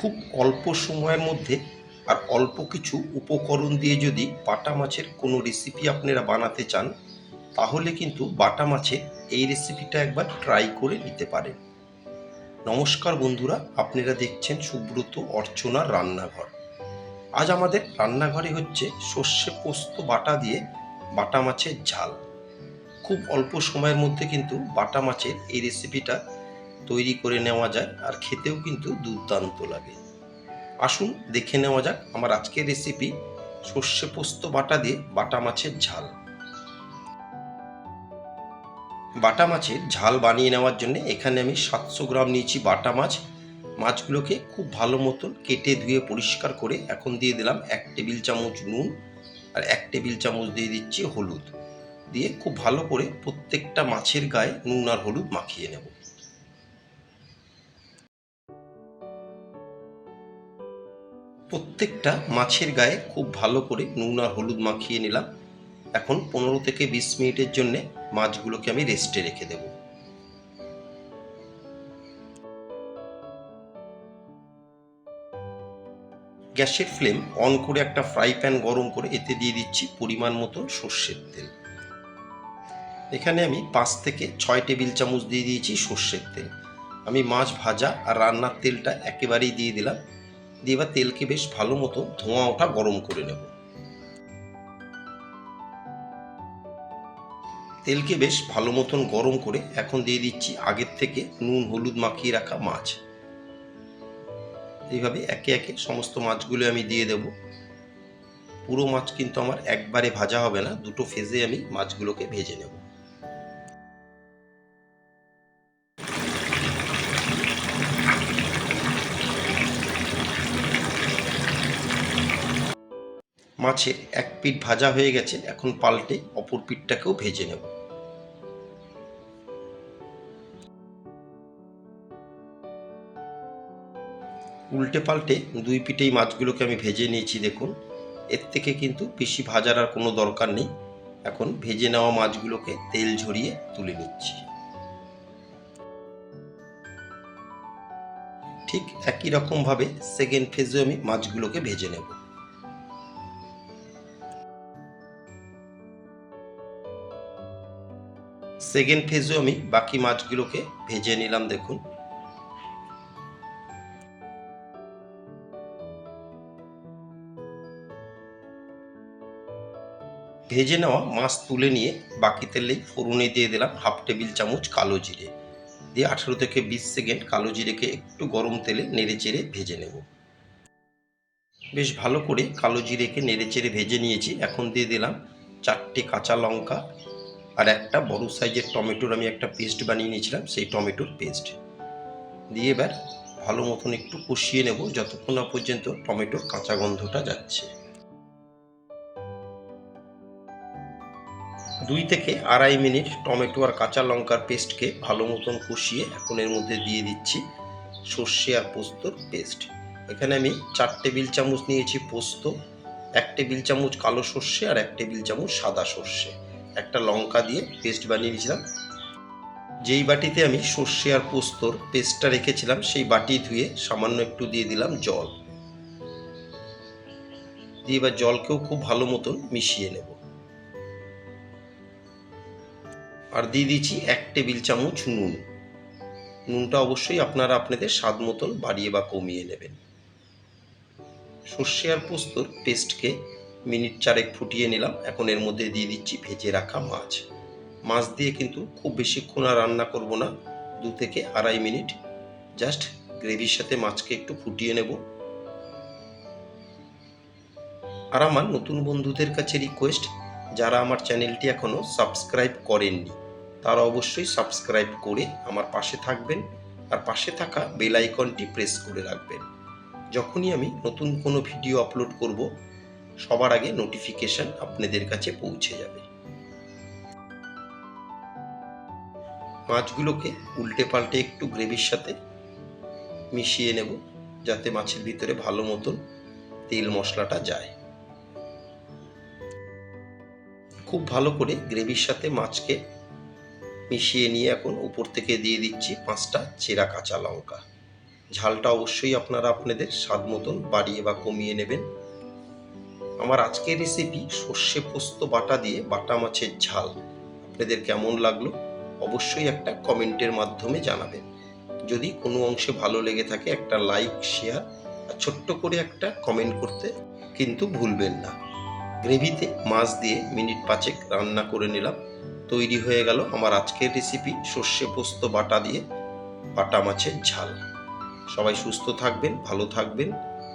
খুব অল্প সময়ের মধ্যে আর অল্প কিছু উপকরণ দিয়ে যদি বাটা মাছের কোনো রেসিপি আপনারা বানাতে চান, তাহলে কিন্তু বাটা মাছের এই রেসিপিটা একবার ট্রাই করে নিতে পারেন। নমস্কার বন্ধুরা, আপনারা দেখছেন সুব্রত অর্চনার রান্নাঘর। আজ আমাদের রান্নাঘরে হচ্ছে সর্ষে পোস্ত বাটা দিয়ে বাটা মাছের ঝাল। খুব অল্প সময়ের মধ্যে কিন্তু বাটা মাছের এই রেসিপিটা তৈরি করে নেওয়া যায় আর খেতেও কিন্তু দুর্দান্ত লাগে। আসুন দেখে নেওয়া যাক আমার আজকের রেসিপি সর্ষে পোস্ত বাটা দিয়ে বাটা মাছের ঝাল। বাটা মাছের ঝাল বানিয়ে নেওয়ার জন্য এখানে আমি সাতশো গ্রাম নিয়েছি বাটা মাছ। মাছগুলোকে খুব ভালো মতন কেটে ধুয়ে পরিষ্কার করে এখন দিয়ে দিলাম এক টেবিল চামচ নুন আর এক টেবিল চামচ দিয়ে দিচ্ছি হলুদ। দিয়ে খুব ভালো করে প্রত্যেকটা মাছের গায়ে নুন আর হলুদ মাখিয়ে নেব। প্রত্যেকটা মাছের গায়ে খুব ভালো করে নুন আর হলুদ মাখিয়ে নিলাম। এখন পনেরো থেকে বিশ মিনিটের জন্য মাছগুলোকে আমি রেস্টে রেখে দেব। গ্যাসের ফ্লেম অন করে একটা ফ্রাই প্যান গরম করে এতে দিয়ে দিচ্ছি পরিমাণ মতো সর্ষের তেল। এখানে আমি পাঁচ থেকে ছয় টেবিল চামচ দিয়ে দিয়েছি সর্ষের তেল। আমি মাছ ভাজা আর রান্নার তেলটা একেবারেই দিয়ে দিলাম। দিয়ে এবার তেলকে বেশ ভালো মতো ধোঁয়া ওঠা গরম করে নেব। তেলকে বেশ ভালো মতন গরম করে এখন দিয়ে দিচ্ছি আগের থেকে নুন, হলুদ মাখিয়ে রাখা মাছ। এইভাবে একে একে সমস্ত মাছগুলো আমি দিয়ে দেব। পুরো মাছ কিন্তু আমার একবারে ভাজা হবে না, দুটো ফেজে আমি মাছগুলোকে ভেজে নেব। মাছের এক পিঠ ভাজা হয়ে গেছে, এখন পাল্টে অপর পিঠটাকেও ভেজে নেব। উল্টে পাল্টে দুই পিঠেই মাছগুলোকে আমি ভেজে নিয়েছি, দেখুন। এর থেকে কিন্তু বেশি ভাজার আর কোনো দরকার নেই। এখন ভেজে নেওয়া মাছগুলোকে তেল ঝরিয়ে তুলে নিচ্ছি। ঠিক একই রকমভাবে সেকেন্ড ফেজে আমি মাছগুলোকে ভেজে নেব। সেকেন্ড ফেজেও আমি বাকি মাছগুলোকে ভেজে নিলাম, দেখুন। ভেজে নেওয়া মাছ তুলে নিয়ে বাকি তেলেই ফোড়নে দিয়ে দিলাম হাফ টেবিল চামচ কালো জিরে। দিয়ে আঠেরো থেকে বিশ সেকেন্ড কালো জিরেকে একটু গরম তেলে নেড়ে চেড়ে ভেজে নেব। বেশ ভালো করে কালো জিরেকে নেড়ে চেড়ে ভেজে নিয়েছি। এখন দিয়ে দিলাম চারটে কাঁচা লঙ্কা আর একটা বড় সাইজের টমেটোর আমি একটা পেস্ট বানিয়ে নিয়েছিলাম, সেই টমেটোর পেস্ট। দিয়ে এবার ভালো মতন একটু কষিয়ে নেব যতক্ষণ না পর্যন্ত টমেটোর কাঁচা গন্ধটা যাচ্ছে। দুই থেকে আড়াই মিনিট টমেটো আর কাঁচা লঙ্কার পেস্টকে ভালো মতন কষিয়ে এখন এর মধ্যে দিয়ে দিচ্ছি সর্ষে আর পোস্তর পেস্ট। এখানে আমি চার টেবিল চামচ নিয়েছি পোস্ত, এক টেবিল চামচ কালো সর্ষে আর এক টেবিল চামচ সাদা সর্ষে। একটা লঙ্কা দিয়ে পেস্ট বানিয়ে নিয়েছিলাম যেই বাটিতে আমি সর্ষে আর পোস্তর পেস্টটা রেখেছিলাম, সেই বাটি ধুয়ে সামান্য একটু দিয়ে দিলাম জল। দিয়ে এবার জলকেও খুব ভালো মতন মিশিয়ে নেব। আর দিয়ে দিচ্ছি এক টেবিল চামচ নুন। নুনটা অবশ্যই আপনারা আপনাদের স্বাদ মতন বাড়িয়ে বা কমিয়ে নেবেন। সর্ষে আর পোস্তর পেস্টকে মিনিট চারেক ফুটিয়ে নিলাম। এখন এর মধ্যে দিয়ে দিচ্ছি ভেজে রাখা মাছ। মাছ দিয়ে কিন্তু খুব বেশিক্ষণ আর রান্না করব না। দু থেকে আড়াই মিনিট। জাস্ট গ্রেভির সাথে মাছকে একটু ফুটিয়ে নেব। আর আমার নতুন বন্ধুদের কাছে রিকোয়েস্ট, যারা আমার চ্যানেলটি এখনও সাবস্ক্রাইব করেননি, তারা অবশ্যই সাবস্ক্রাইব করে আমার পাশে থাকবেন আর পাশে থাকা বেল আইকনটি প্রেস করে রাখবেন। যখনই আমি নতুন কোনো ভিডিও আপলোড করব সবার আগে নোটিফিকেশন আপনাদের কাছে পৌঁছে যাবে। মাছগুলোকে উল্টে পাল্টে একটু গ্রেভির সাথে মিশিয়ে নেব যাতে মাছের ভিতরে ভালো মতন তেল মশলাটা যায়। খুব ভালো করে গ্রেভির সাথে মাছকে মিশিয়ে নিয়ে এখন উপর থেকে দিয়ে দিচ্ছি পাঁচটা চেরা কাঁচা লঙ্কা। ঝালটা অবশ্যই আপনারা আপনাদের স্বাদ মতন বাড়িয়ে বা কমিয়ে নেবেন। আমার আজকের রেসিপি সর্ষে পোস্ত বাটা দিয়ে বাটা মাছের ঝাল। আপনাদের কেমন লাগল অবশ্যই একটা কমেন্টের মাধ্যমে জানাবেন। যদি কোনো অংশে ভালো লেগে থাকে একটা লাইক শেয়ার আর ছোট্ট করে একটা কমেন্ট করতে কিন্তু ভুলবেন না। গ্রেভিতে মাছ দিয়ে মিনিট পাঁচেক রান্না করে নিলাম। তৈরি হয়ে গেল আমার আজকের রেসিপি সর্ষে পোস্ত বাটা দিয়ে বাটা মাছের ঝাল। সবাই সুস্থ থাকবেন, ভালো থাকবেন।